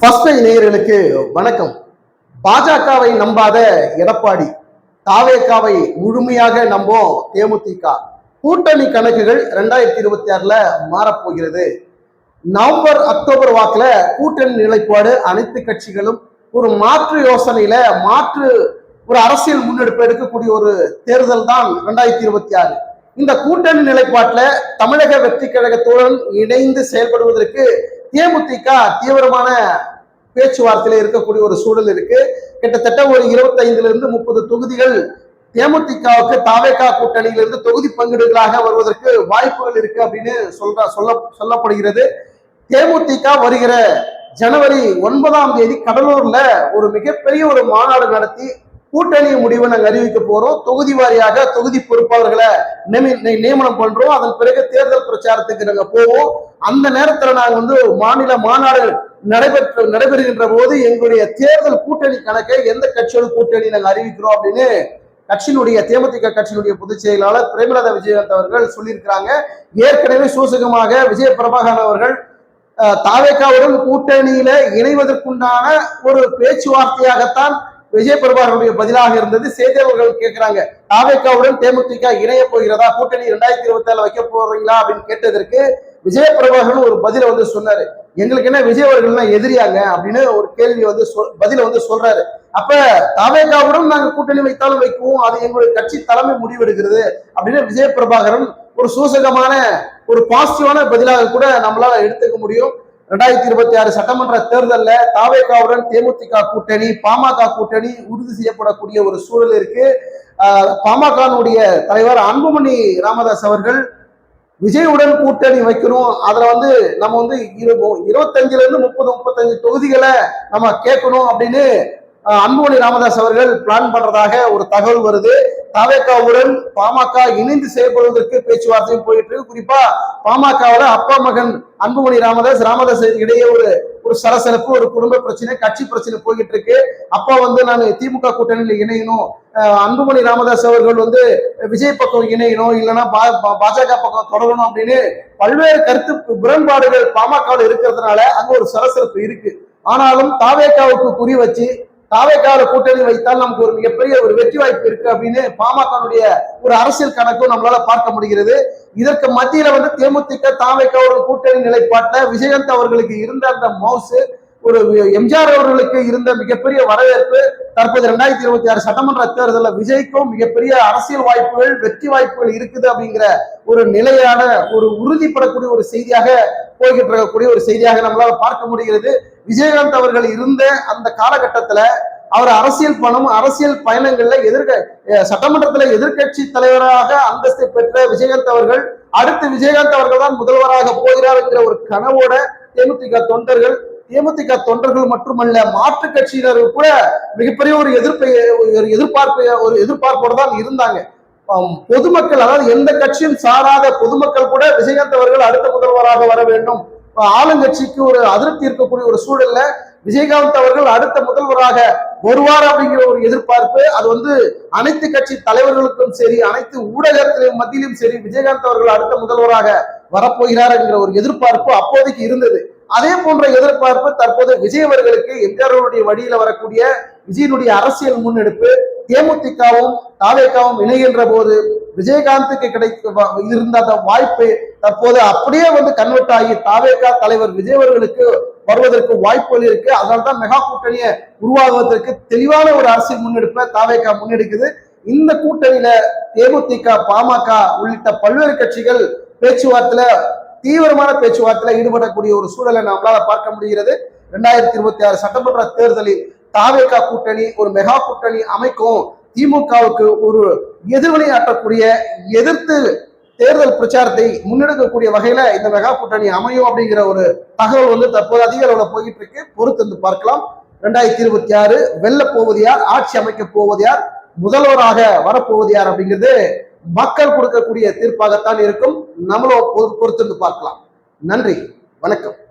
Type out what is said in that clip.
First நேயர்களுக்கு வணக்கம். பாஜகவை நம்பாத எடப்பாடி தாவேக்காவை முழுமையாக நம்போம் தேமுதிக. கூட்டணி கணக்குகள் ரெண்டாயிரத்தி இருபத்தி ஆறுல மாறப்போகிறது. நவம்பர் அக்டோபர் வாக்குல கூட்டணி நிலைப்பாடு அனைத்து கட்சிகளும் ஒரு மாற்று யோசனையில மாற்று ஒரு அரசியல் முன்னெடுப்பு எடுக்கக்கூடிய ஒரு தேர்தல் தான் ரெண்டாயிரத்தி இருபத்தி ஆறு. இந்த கூட்டணி நிலைப்பாட்டில் தமிழக வெற்றி கழகத்துடன் இணைந்து செயல்படுவதற்கு தேமுதிக தீவிரமான பேச்சுவார்த்தையில இருக்கக்கூடிய ஒரு சூழல் இருக்கு. கிட்டத்தட்ட ஒரு இருபத்தைந்துல இருந்து முப்பது தொகுதிகள் தேமுதிகவுக்கு தாவேகா கூட்டணியிலிருந்து தொகுதி பங்கீடுகளாக வருவதற்கு வாய்ப்புகள் இருக்கு அப்படின்னு சொல்ற சொல்ல சொல்லப்படுகிறது. தேமுதிக வருகிற ஜனவரி ஒன்பதாம் தேதி கடலூர்ல ஒரு மிகப்பெரிய ஒரு மாநாடு நடத்தி கூட்டணி முடிவை நாங்கள் அறிவிக்க போறோம். தொகுதி வாரியாக தொகுதி பொறுப்பாளர்களை நியமி- நி- நியமனம் பண்றோம். அதன் பிறகு தேர்தல் பிரச்சாரத்துக்கு நாங்கள் போவோம். அந்த நேரத்தில் நாங்கள் வந்து மாநில மாநாடு நடைபெற்று நடைபெறுகின்ற போது எங்களுடைய தேர்தல் கூட்டணி கணக்கை எந்த கட்சியோட கூட்டணி நாங்கள் அறிவிக்கிறோம் அப்படின்னு கட்சியினுடைய தேமுதிக கட்சியினுடைய பொதுச் செயலாளர் பிரேமலதா விஜயகாந்த் அவர்கள் சொல்லியிருக்கிறாங்க. ஏற்கனவே சூசகமாக விஜய பிரபாகரன் அவர்கள் தாவேக்காவுடன் கூட்டணியில இணைவதற்குண்டான ஒரு பேச்சுவார்த்தையாகத்தான் விஜய் பிரபாகருடைய பதிலாக இருந்தது. செய்தியாளர்கள் கேட்கிறாங்க தாவேக்காவுடன் தேமுதிக இணைய போகிறதா? கூட்டணி இரண்டாயிரத்தி இருபத்தி ஏழு வைக்க போறீங்களா? அப்படின்னு கேட்டதற்கு விஜய பிரபாகரன் ஒரு பதில வந்து சொன்னாரு. எங்களுக்கு என்ன விஜய் அவர்கள்னா எதிரியாங்க அப்படின்னு ஒரு கேள்வி வந்து சொல் பதில வந்து சொல்றாரு. அப்ப தாவேக்காவுடன் நாங்க கூட்டணி வைத்தாலும் வைக்குவோம். அது எங்களுடைய கட்சி தலைமை முடிவெடுக்கிறது அப்படின்னு விஜய பிரபாகரன் ஒரு சூசகமான ஒரு பாசிட்டிவான பதிலாக கூட நம்மளால எடுத்துக்க முடியும். ரெண்டாயிரத்தி இருபத்தி ஆறு சட்டமன்ற தேர்தலில் தாவேகாவுடன் தேமுதிக கூட்டணி பாமக கூட்டணி உறுதி செய்யப்படக்கூடிய ஒரு சூழல் இருக்கு. பாமகனுடைய தலைவர் அன்புமணி ராமதாஸ் அவர்கள் விஜயுடன் கூட்டணி வைக்கணும். அதுல வந்து நம்ம வந்து இருபத்தஞ்சுல இருந்து முப்பது முப்பத்தஞ்சு தொகுதிகளை நம்ம கேட்கணும் அப்படின்னு அன்புமணி ராமதாஸ் அவர்கள் பிளான் பண்றதாக ஒரு தகவல் வருது. தாவேக்காவுடன் பாமக இணைந்து செயல்படுவதற்கு பேச்சுவார்த்தையும் போயிட்டு இருக்கு. குறிப்பா பாமகவோட அப்பா மகன் அன்புமணி ராமதாஸ் ராமதாஸ் இடையே ஒரு ஒரு சலசலப்பு ஒரு குடும்ப பிரச்சனை கட்சி பிரச்சனை போய்கிட்டு இருக்கு. அப்பா வந்து நான் திமுக கூட்டணியில் இணையணும். அன்புமணி ராமதாஸ் அவர்கள் வந்து விஜய் பக்கம் இணையணும் இல்லைன்னா பா- பா- பாஜக பக்கம் தொடரணும் அப்படின்னு பல்வேறு கருத்து முரண்பாடுகள் பாமகவில் இருக்கிறதுனால அங்க ஒரு சலசலப்பு இருக்கு. ஆனாலும் தாவேக்காவுக்கு குறி வச்சு தாவேக்காவில கூட்டணி வைத்தால் நமக்கு ஒரு மிகப்பெரிய ஒரு வெற்றி வாய்ப்பு இருக்கு அப்படின்னு பாமகனுடைய ஒரு அரசியல் கணக்கும் நம்மளால பார்க்க முடிகிறது. இதற்கு மத்தியில வந்து தேமுதிக தாவேக்காவோட கூட்டணி நிலைப்பாட்டில் விஜயகாந்த் அவர்களுக்கு இருந்த அந்த மவுசு ஒரு எம்ஜிஆர் அவர்களுக்கு இருந்த மிகப்பெரிய வரவேற்பு தற்போது ரெண்டாயிரத்தி இருபத்தி ஆறு சட்டமன்ற தேர்தலில் விஜய்க்கும் மிகப்பெரிய அரசியல் வாய்ப்புகள் வெற்றி வாய்ப்புகள் இருக்குது அப்படிங்கிற ஒரு நிலையான ஒரு உறுதிப்படக்கூடிய ஒரு செய்தியாக போய்கிட்டு இருக்கக்கூடிய ஒரு செய்தியாக நம்மளால பார்க்க முடிகிறது. விஜயகாந்த் அவர்கள் இருந்த அந்த காலகட்டத்துல அவர் அரசியல் பணம் அரசியல் பயணங்கள்ல எதிர்க சட்டமன்றத்துல எதிர்க்கட்சி தலைவராக அந்தஸ்தை பெற்ற விஜயகாந்த் அவர்கள் அடுத்து விஜயகாந்த் அவர்கள் தான் முதல்வராக போகிறார் என்கிற ஒரு கனவோட தேமுதிக தொண்டர்கள் தேமுதிக தொண்டர்கள் மட்டுமல்ல மாற்று கட்சியினர் கூட மிகப்பெரிய ஒரு எதிர்ப்பை ஒரு எதிர்பார்ப்பை ஒரு எதிர்பார்ப்போடு தான் இருந்தாங்க. பொதுமக்கள் அதாவது எந்த கட்சியும் சாராத பொதுமக்கள் கூட விஜயகாந்த் அவர்கள் அடுத்த முதல்வராக வர வேண்டும். ஆளுங்கட்சிக்கு ஒரு அதிருப்தி இருக்கக்கூடிய ஒரு சூழல்ல விஜயகாந்த் அவர்கள் அடுத்த முதல்வராக வருவார் அப்படிங்கிற ஒரு எதிர்பார்ப்பு அது வந்து அனைத்து கட்சி தலைவர்களுக்கும் சரி அனைத்து ஊடகத்திலும் மத்தியிலும் சரி விஜயகாந்த் அவர்கள் அடுத்த முதல்வராக வரப்போகிறார் என்கிற ஒரு எதிர்பார்ப்பு அப்போதைக்கு இருந்தது. அதே போன்ற எதிர்பார்ப்பு தற்போது விஜய் அவர்களுக்கு எம்ஜிஆருடைய வழியில வரக்கூடிய விஜயனுடைய அரசியல் முன்னெடுப்பு தேமுதிகவும் தாவேக்காவும் இணைகின்ற போது விஜயகாந்துக்கு கிடைக்க இருந்த அந்த வாய்ப்பு தற்போது அப்படியே வந்து கன்வெர்ட் ஆகி தாவேக்கா தலைவர் விஜய் அவர்களுக்கு வருவதற்கு வாய்ப்புகள் இருக்கு. அதனால்தான் மெகா கூட்டணியை உருவாகுவதற்கு தெளிவான ஒரு அரசியல் முன்னெடுப்பை தாவேக்கா முன்னெடுக்குது. இந்த கூட்டணியில தேமுதிக பாமக உள்ளிட்ட பல்வேறு கட்சிகள் பேச்சுவார்த்தையில தீவிரமான பேச்சுவார்த்தையில ஈடுபடக்கூடிய ஒரு சூழலை நம்மளால பார்க்க முடிகிறது. ரெண்டாயிரத்தி இருபத்தி ஆறு சட்டமன்ற தேர்தலில் தாவேகா கூட்டணி ஒரு மெகா கூட்டணி அமைக்கும் திமுகவுக்கு ஒரு எதிர்வினை ஆற்றக்கூடிய எதிர்த்து தேர்தல் பிரச்சாரத்தை முன்னெடுக்கக்கூடிய வகையில இந்த மெகா கூட்டணி அமையும் அப்படிங்கிற ஒரு தகவல் வந்து தற்போது அதிக அளவுல போயிட்டு இருக்கு. பொறுத்து வந்து பார்க்கலாம். ரெண்டாயிரத்தி இருபத்தி ஆறு வெல்ல போவது யார் ஆட்சி அமைக்க போவது யார் முதல்வராக வரப்போவது யார் அப்படிங்கிறது மக்கள் கொடுக்கக்கூடிய தீர்ப்பாகத்தான் இருக்கும். நம்மளும் பொறு- பார்க்கலாம். நன்றி. வணக்கம்.